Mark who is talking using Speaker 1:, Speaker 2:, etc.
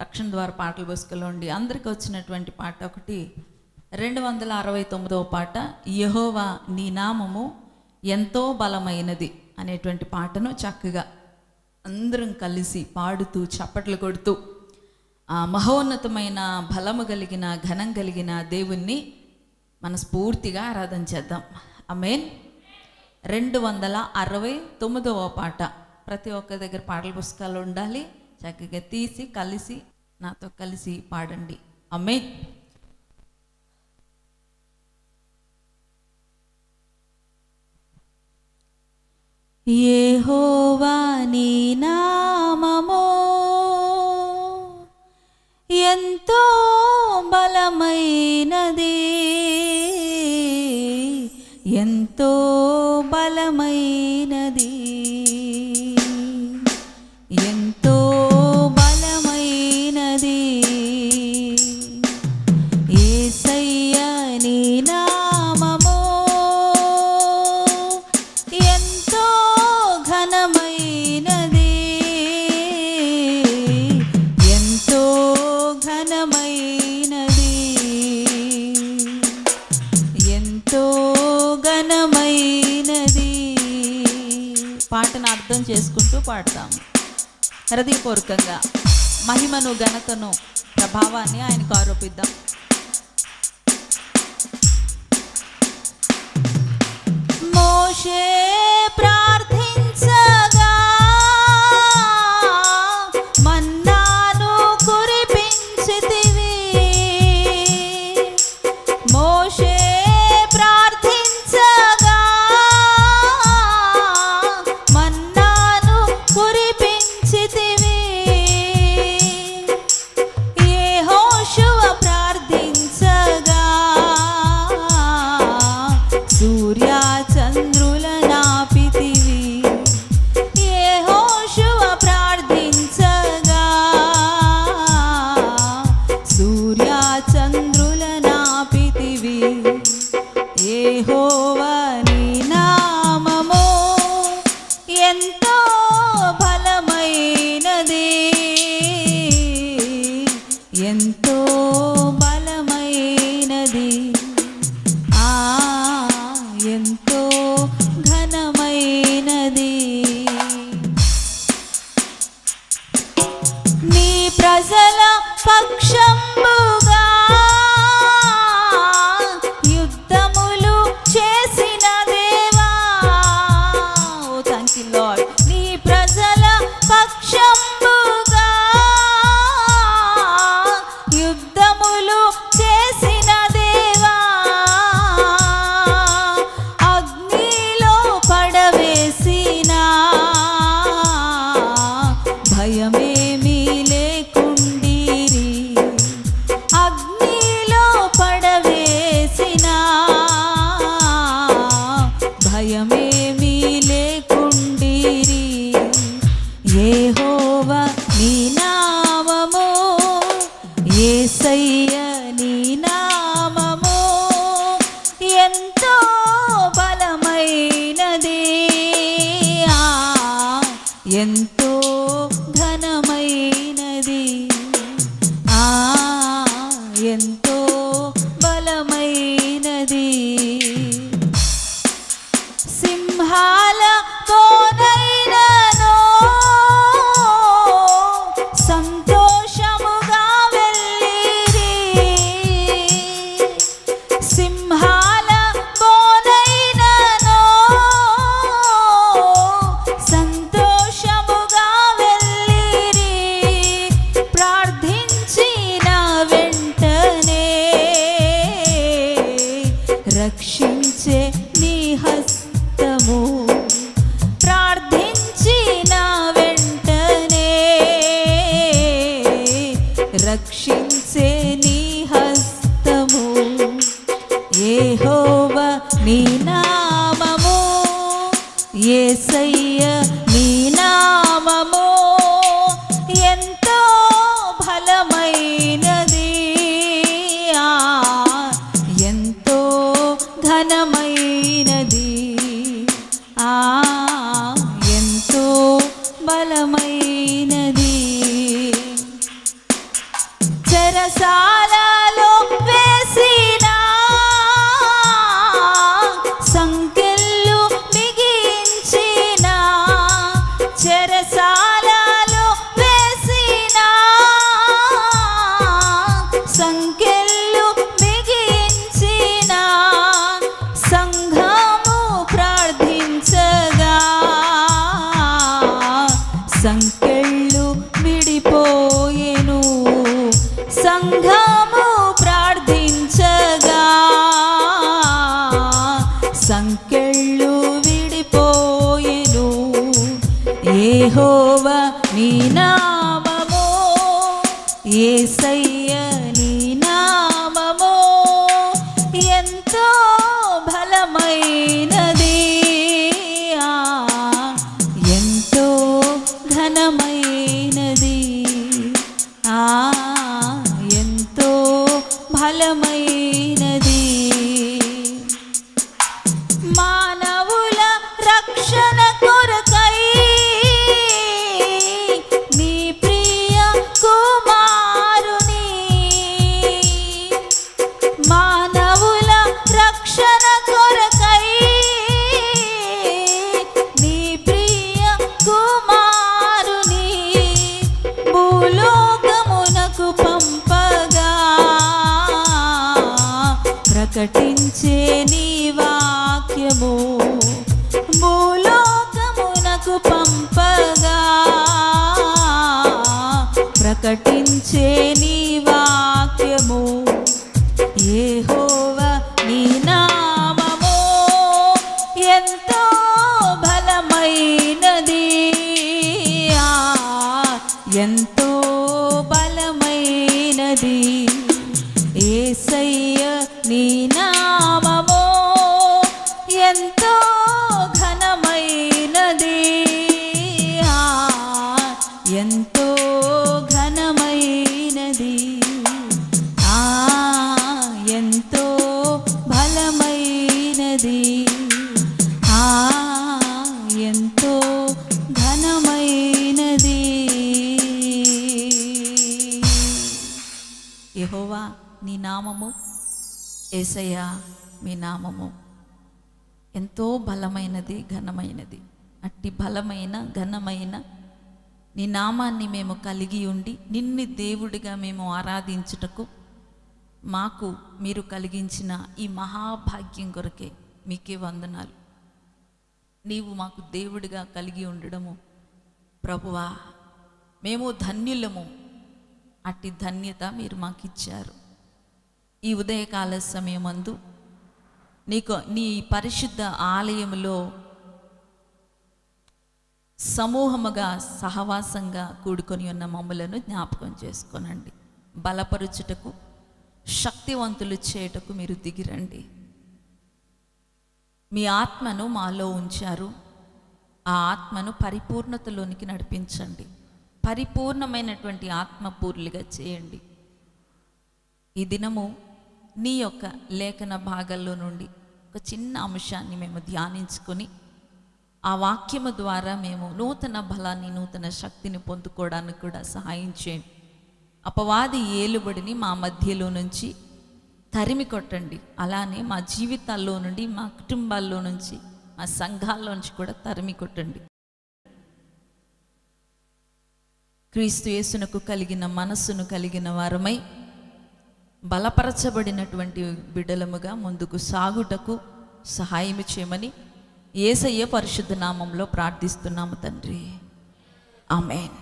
Speaker 1: రక్షణ ద్వారా పాటలు పుస్తకంలో ఉండి అందరికి వచ్చినటువంటి పాట ఒకటి. రెండు వందల అరవై తొమ్మిదవ పాట యహోవా నీ నామము ఎంతో బలమైనది అనేటువంటి పాటను చక్కగా అందరం కలిసి పాడుతూ చప్పట్లు కొడుతూ ఆ మహోన్నతమైన బలము కలిగిన ఘనం కలిగిన దేవుణ్ణి మనస్ఫూర్తిగా ఆరాధన చేద్దాం. అమేన్ రెండు వందల అరవై తొమ్మిదవ పాట. ప్రతి ఒక్క దగ్గర పాటల పుస్తకాలు ఉండాలి. చక్కగా తీసి కలిసి నాతో కలిసి పాడండి. అమ్మే యెహోవా నీ నామము ఎంతో బలమైనది ఎంతో బలమైనది. అర్థం చేసుకుంటూ పాడతాము. హృదయపూర్వకంగా మహిమను ఘనతను ప్రభావాన్ని ఆయనకు ఆరోపిద్దాం. మోషే ప్రార్థించగా యహోవా నీ నామము ఏసయ్య నీ నామము. ఎంతో బలమైనది. ఎంతో ఘనమైనది. ఆ రక్షించే నీ హస్తము. ప్రార్థించిన వెంటనే రక్షించే నీ హస్తము. ఏహోవ నీ నామము. యేసయ్య ఎంతో ఏసయ్య నీ నామము ఎంతో బలమైనది. ఆ, ఎంతో ఘనమైనది. ఆ ఎంతో బలమైనది. మా మనసు పంపగా ప్రకటించే నీ వాక్యము. యెహోవా నీ నామము ఎంతో బలమైనది. ఆ, ఎంతో బలమైనది. ఏసై ఎంతో ఘనమైనది. ఆ ఎంతో బలమైనది. ఆ ఎంతో ఘనమైనది. యెహోవా నీ నామము ఏసయ్యా మీ నామము ఎంతో బలమైనది ఘనమైనది. అట్టి బలమైన ఘనమైన నీ నామాన్ని మేము కలిగి ఉండి నిన్ను దేవుడిగా మేము ఆరాధించుటకు మాకు మీరు కలిగించిన ఈ మహాభాగ్యం కొరకే మీకే వందనాలు. నీవు మాకు దేవుడిగా కలిగి ఉండడము ప్రభువా మేము ధన్యులము. అట్టి ధన్యత మీరు మాకు ఇచ్చారు ఈ ఉదయకాల సమయమందు నీకు నీ పరిశుద్ధ ఆలయంలో సమూహముగా సహవాసంగా కూడుకొని ఉన్న మమ్మలను జ్ఞాపకం చేసుకోనండి. బలపరుచుటకు శక్తివంతులు చేయుటకు మీరు దిగిరండి. మీ ఆత్మను మాలో ఉంచారు. ఆ ఆత్మను పరిపూర్ణతలోనికి నడిపించండి. పరిపూర్ణమైనటువంటి ఆత్మపూర్లుగా చేయండి. ఈ దినము నీ యొక్క లేఖన భాగాల్లో నుండి ఒక చిన్న అంశాన్ని మేము ధ్యానించుకొని ఆ వాక్యము ద్వారా మేము నూతన బలాన్ని నూతన శక్తిని పొందుకోవడానికి కూడా సహాయం చేయండి. అపవాది ఏలుబడిని మా మధ్యలో నుంచి తరిమి కొట్టండి. అలానే మా జీవితాల్లో నుండి మా కుటుంబాల్లో నుంచి మా సంఘాల్లో నుంచి కూడా తరిమి కొట్టండి. క్రీస్తు యేసునకు కలిగిన మనస్సును కలిగిన వారమై బలపరచబడినటువంటి బిడలముగా ముందుకు సాగుటకు సహాయం చేయమని ఏసయ్య పరిశుద్ధ నామంలో ప్రార్థిస్తున్నాము తండ్రి. ఆమెన్.